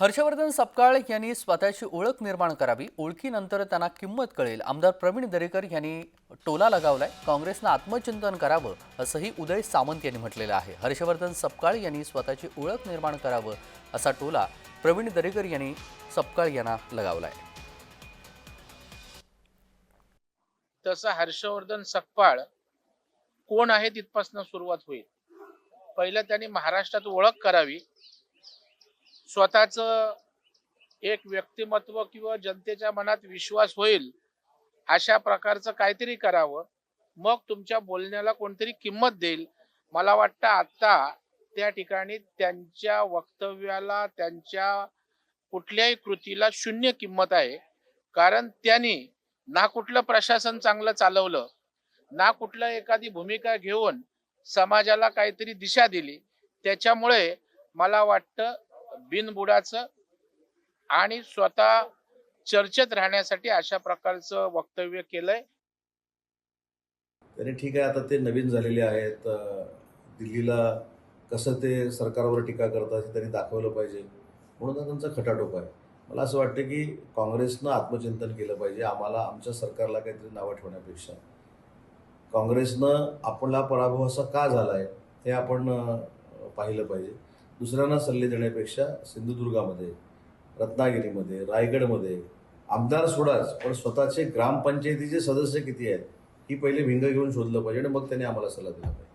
हर्षवर्धन सपकाळ यांनी स्वतःची ओळख निर्माण करावी. ओळखीनंतर त्यांना किंमत कळेल. आमदार प्रवीण दरेकर यांनी टोला लगावलाय. काँग्रेसनं आत्मचिंतन करावं असंही उदय सामंत यांनी म्हटलेलं आहे. हर्षवर्धन सपकाळ यांनी स्वतःची ओळख निर्माण करावं असा टोला प्रवीण दरेकर यांनी सपकाळ यांना लगावलाय. तसं हर्षवर्धन सकपाळ कोण आहे तिथपासून सुरुवात होईल. पहिलं त्यांनी महाराष्ट्रात ओळख करावी. स्वतःच एक व्यक्तिमत्व किंवा जनतेच्या मनात विश्वास होईल अशा प्रकारचं काहीतरी करावं. मग तुमच्या बोलण्याला कोणतरी किंमत देईल. मला वाटतं आता त्या ठिकाणी त्यांच्या वक्तव्याला त्यांच्या कुठल्याही कृतीला शून्य किंमत आहे. कारण त्यांनी ना कुठलं प्रशासन चांगलं चालवलं ना कुठलं एखादी भूमिका घेऊन समाजाला काहीतरी दिशा दिली. त्याच्यामुळे मला वाटतं बिनबुडाचं आणि स्वतः चर्चेत राहण्यासाठी अशा प्रकारचं वक्तव्य केलंय. तरी ठीक आहे आता ते नवीन झालेले आहेत. दिल्लीला कसं ते सरकारवर टीका करतात हे त्यांनी दाखवलं पाहिजे. म्हणून त्यांचा खटाटोप आहे. मला असं वाटतं की काँग्रेसनं आत्मचिंतन केलं पाहिजे. आम्हाला आमच्या सरकारला काहीतरी नावं ठेवण्यापेक्षा. काँग्रेसनं आपला पराभव असा का झाला आहे हे आपण पाहिलं पाहिजे. दुसऱ्यांना सल्ले देण्यापेक्षा सिंधुदुर्गामध्ये रत्नागिरीमध्ये रायगडमध्ये आमदार सोडाच पण स्वतःचे ग्रामपंचायतीचे सदस्य किती आहेत ही पहिले भिंग घेऊन शोधलं पाहिजे आणि मग त्यांनी आम्हाला सल्ला दिला पाहिजे.